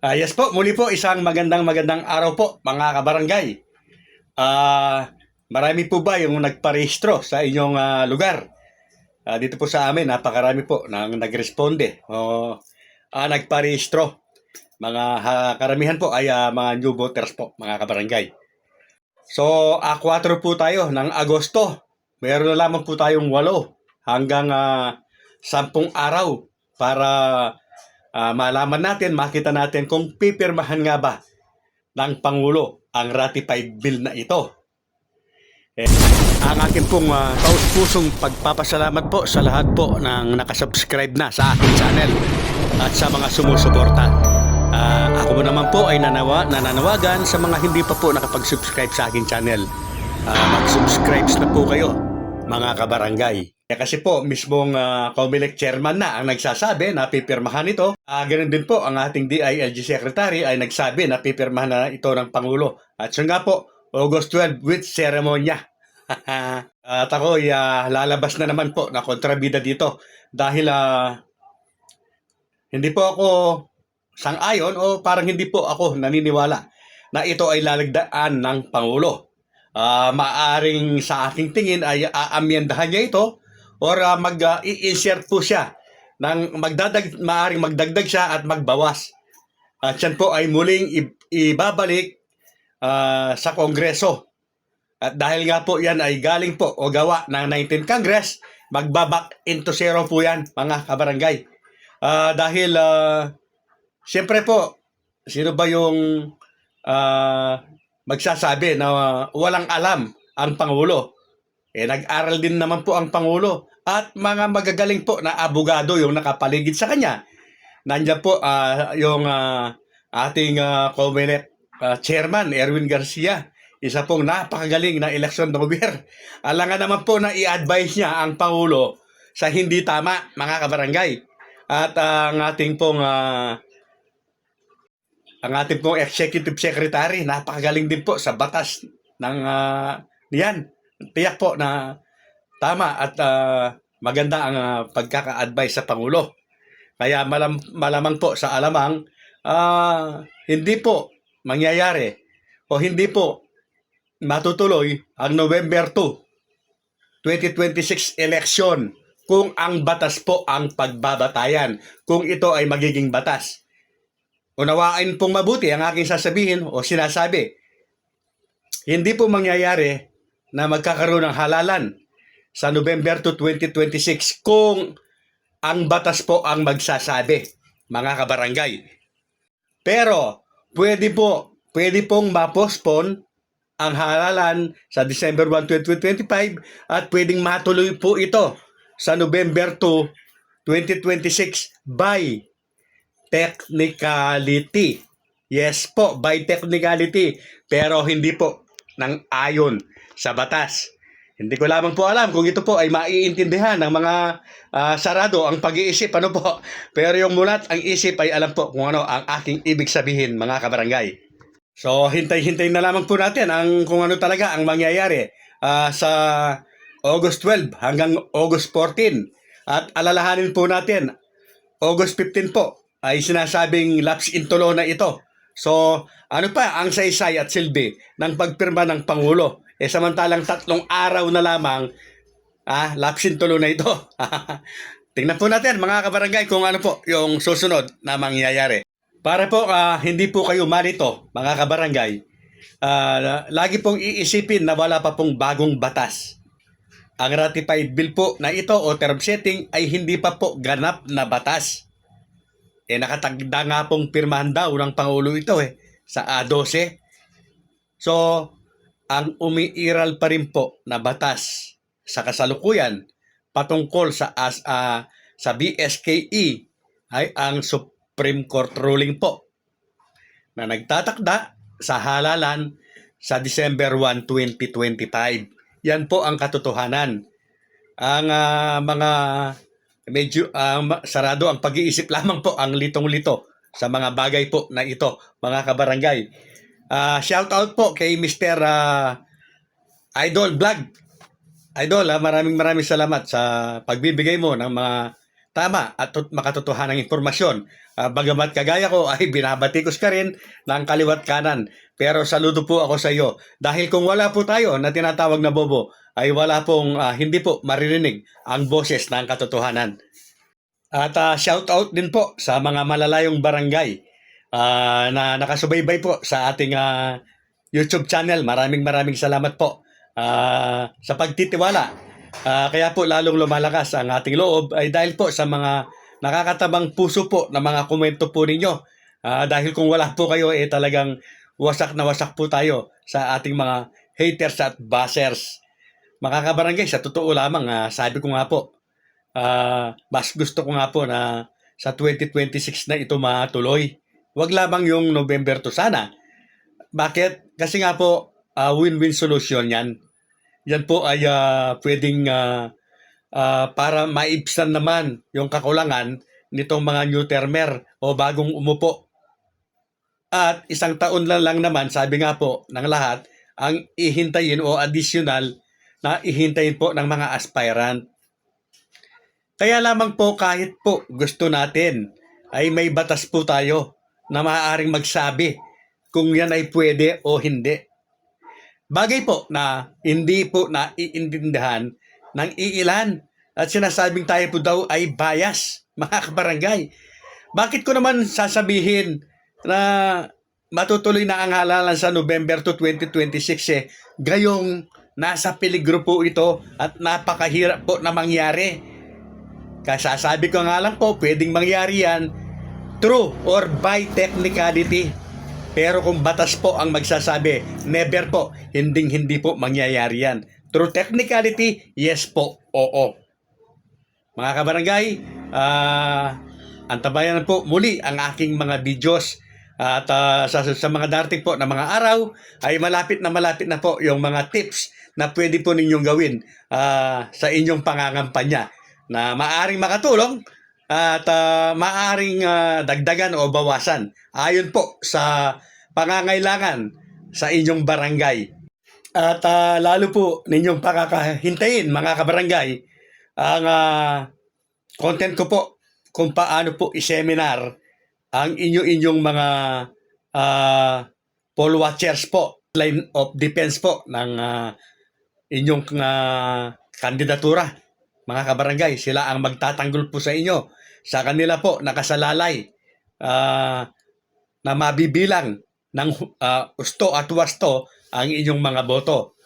Ah, yes po, muli po isang magandang magandang araw po mga kabarangay. Ah, marami po ba yung nagparehistro sa inyong ah, lugar? Ah, dito po sa amin, napakarami po nang nagresponde o ah, nagparehistro. Mga ha- karamihan po ay ah, mga new voters po, mga kabarangay. So, a 4 po tayo ng Agosto. Meron na lamang po tayong 8 hanggang ah, 10 araw para ah, malaman natin, makita natin kung pipirmahan nga ba ng Pangulo ang ratified bill na ito. Eh, ang akin pong uh, taus-pusong pagpapasalamat po sa lahat po ng nakasubscribe na sa aking channel at sa mga sumusuporta. Ah, ako po naman po ay nanawa, nananawagan sa mga hindi pa po nakapag-subscribe sa aking channel. Ah, mag-subscribe na po kayo, mga kabarangay. Eh, kasi po, mismong uh, Comelec chairman na ang nagsasabi na pipirmahan ito. Ah, ganun din po, ang ating DILG secretary ay nagsabi na pipirmahan na ito ng Pangulo. At yun nga po, August 12 with seremonya. At ako ah, lalabas na naman po na kontrabida dito dahil ah, hindi po ako sang-ayon o parang hindi po ako naniniwala na ito ay lalagdaan ng Pangulo. Ah, maaring sa aking tingin ay aamyendahan niya ito or ah, mag ah, i-insert po siya ng magdadag maaring magdagdag siya at magbawas. At yan po ay muling ibabalik ah, sa Kongreso. At dahil nga po yan ay galing po o gawa ng 19th Congress, magbabak into zero po yan, mga kabarangay. Ah, dahil, ah, siyempre po, sino ba yung ah, magsasabi na walang alam ang Pangulo? Eh, nag-aral din naman po ang Pangulo at mga magagaling po na abogado yung nakapaligid sa kanya. Nandiyan po ah, yung ah, ating uh, Comelec ah, chairman, Erwin Garcia. Isa pong napakagaling na election lawyer. Alangan naman po na i-advise niya ang Pangulo sa hindi tama, mga kabarangay. At ang ating pong ah, ang ating pong executive secretary, napakagaling din po sa batas ng ah, niyan. Tiyak po na tama at ah, maganda ang ah, pagkaka-advise sa Pangulo. Kaya malam, malamang po sa alamang, ah, hindi po mangyayari o hindi po matutuloy ang November 2, 2026 election kung ang batas po ang pagbabatayan, kung ito ay magiging batas. Unawain pong mabuti ang aking sasabihin o sinasabi. Hindi po mangyayari na magkakaroon ng halalan sa November 2, 2026 kung ang batas po ang magsasabi, mga kabarangay. Pero, pwede po, pwede pong ma-postpone ang halalan sa December 1, 2025 at pwedeng matuloy po ito sa November 2, 2026 by technicality. Yes po, by technicality. Pero hindi po ng ayon sa batas. Hindi ko lamang po alam kung ito po ay maiintindihan ng mga ah, sarado ang pag-iisip. Ano po? Pero yung mulat, ang isip ay alam po kung ano ang aking ibig sabihin, mga kabarangay. So, hintay-hintay na lamang po natin ang kung ano talaga ang mangyayari ah, sa August 12 hanggang August 14. At alalahanin po natin, August 15 po ay sinasabing lapse in tulo na ito. So, ano pa ang saysay at silbi ng pagpirma ng Pangulo? Eh samantalang tatlong araw na lamang, ah, lapse in tulo na ito. Tingnan po natin mga kabarangay kung ano po yung susunod na mangyayari. Para po ah, hindi po kayo malito, mga kabarangay, ah, lagi pong iisipin na wala pa pong bagong batas. Ang ratified bill po na ito o term setting ay hindi pa po ganap na batas. Eh nakatagda nga pong pirmahan daw ng Pangulo ito eh sa A12. So, ang umiiral pa rin po na batas sa kasalukuyan patungkol sa as, ah, sa BSKE ay ang Supreme Court ruling po na nagtatakda sa halalan sa December 1, 2025. Yan po ang katotohanan. Ang ah, mga medyo ma- sarado ang pag-iisip lamang po ang litong-lito sa mga bagay po na ito, mga kabarangay. Ah, shout out po kay Mr. ah, Idol Vlog. Idol, ah, maraming maraming salamat sa pagbibigay mo ng mga tama at makatotohanang impormasyon. Ah, bagamat kagaya ko ay binabatikos ka rin ng kaliwat kanan. Pero saludo po ako sa iyo. Dahil kung wala po tayo na tinatawag na bobo, ay wala pong ah, hindi po maririnig ang boses ng katotohanan. At ah, shout out din po sa mga malalayong barangay ah, na nakasubaybay po sa ating ah, YouTube channel. Maraming maraming salamat po ah, sa pagtitiwala. Ah, kaya po lalong lumalakas ang ating loob ay dahil po sa mga nakakatabang puso po na mga komento po ninyo. Ah, dahil kung wala po kayo eh talagang wasak na wasak po tayo sa ating mga haters at bashers. Mga kabarangay, sa totoo lamang, ah, sabi ko nga po, ah, mas gusto ko nga po na sa 2026 na ito matuloy. Huwag lamang yung November to sana. Bakit? Kasi nga po, ah, win-win solution yan. Yan po ay ah, pwedeng ah, ah, para maibsan naman yung kakulangan nitong mga new termer o bagong umupo. At isang taon lang lang naman, sabi nga po ng lahat, ang ihintayin o additional na ihintayin po ng mga aspirant. Kaya lamang po kahit po gusto natin ay may batas po tayo na maaaring magsabi kung yan ay pwede o hindi. Bagay po na hindi po naiintindihan ng iilan at sinasabing tayo po daw ay bias, mga kabarangay. Bakit ko naman sasabihin na matutuloy na ang halalan sa November to 2026 eh, gayong nasa peligro po ito at napakahirap po na mangyari. Kasasabi ko nga lang po, pwedeng mangyari yan true or by technicality. Pero kung batas po ang magsasabi, never po, hinding hindi po mangyayari yan. True technicality, yes po, oo. Mga kabarangay, ah, antabayan po muli ang aking mga videos at ah, sa, sa mga darating po na mga araw ay malapit na malapit na po yung mga tips na pwede po ninyong gawin ah, sa inyong pangangampanya na maaring makatulong at ah, maaring ah, dagdagan o bawasan ayon po sa pangangailangan sa inyong barangay. At ah, lalo po ninyong pakakahintayin mga kabarangay ang ah, content ko po kung paano po i-seminar ang inyo-inyong mga ah, poll watchers po, line of defense po ng ah, inyong ah, kandidatura. Mga kabarangay, sila ang magtatanggol po sa inyo. Sa kanila po, nakasalalay ah, na mabibilang ng ah, usto at wasto ang inyong mga boto.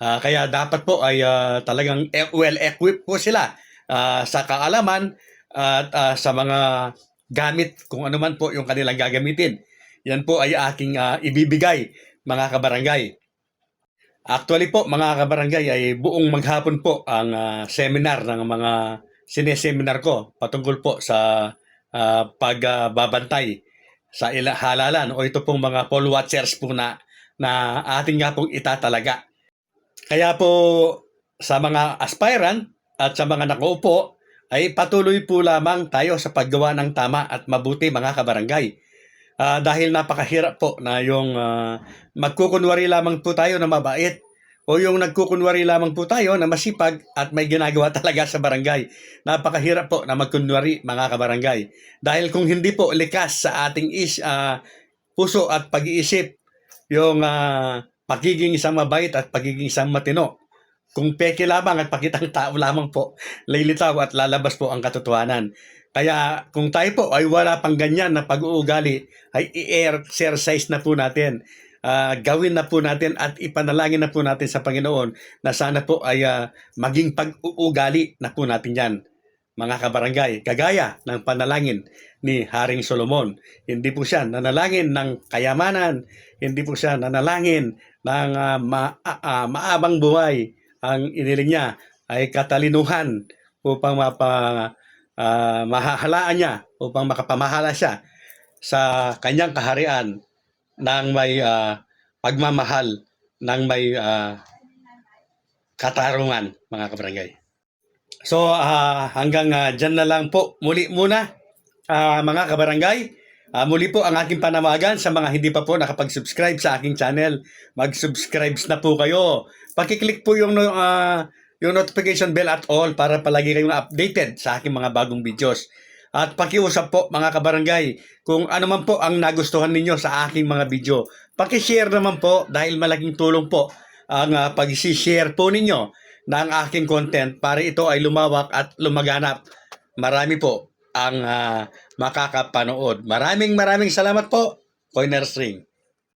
Ah, kaya dapat po ay ah, talagang e- well-equipped po sila ah, sa kaalaman at ah, sa mga gamit kung ano man po yung kanilang gagamitin. Yan po ay aking ah, ibibigay mga kabarangay. Actually po mga kabarangay ay buong maghapon po ang ah, seminar ng mga sineseminar ko patungkol po sa ah, pagbabantay sa ila halalan o ito pong mga poll watchers po na na ating nga pong itatalaga. Kaya po sa mga aspirant at sa mga nakaupo ay patuloy po lamang tayo sa paggawa ng tama at mabuti mga kabarangay. Ah, dahil napakahirap po na yung ah, magkukunwari lamang po tayo na mabait o yung nagkukunwari lamang po tayo na masipag at may ginagawa talaga sa barangay. Napakahirap po na magkunwari mga kabarangay. Dahil kung hindi po likas sa ating is, ah, puso at pag-iisip yung ah, pagiging isang mabait at pagiging isang matino. Kung peke lamang at pakitang tao lamang po, lilitaw at lalabas po ang katotohanan. Kaya kung tayo po ay wala pang ganyan na pag-uugali, ay i-exercise na po natin. Ah, gawin na po natin at ipanalangin na po natin sa Panginoon na sana po ay ah, maging pag-uugali na po natin yan. Mga kabarangay, kagaya ng panalangin ni Haring Solomon. Hindi po siya nanalangin ng kayamanan, hindi po siya nanalangin ng ah, ma- ah, maabang buhay. Ang iniling niya ay katalinuhan upang mapa, ah, mahahalaan niya, upang makapamahala siya sa kanyang kaharian ng may ah, pagmamahal, ng may ah, katarungan, mga kabarangay. So ah, hanggang ah, dyan na lang po muli muna ah, mga kabarangay. Ah, muli po ang aking panawagan sa mga hindi pa po nakapag-subscribe sa aking channel. Mag-subscribe na po kayo. Pakiclick po yung ah, yung notification bell at all para palagi kayong updated sa aking mga bagong videos. At pakiusap po mga kabarangay, kung ano man po ang nagustuhan ninyo sa aking mga video, pakishare naman po dahil malaking tulong po ang uh, pag-share po ninyo ng aking content para ito ay lumawak at lumaganap. Marami po ang ah, makakapanood. Maraming maraming salamat po, Coiner String.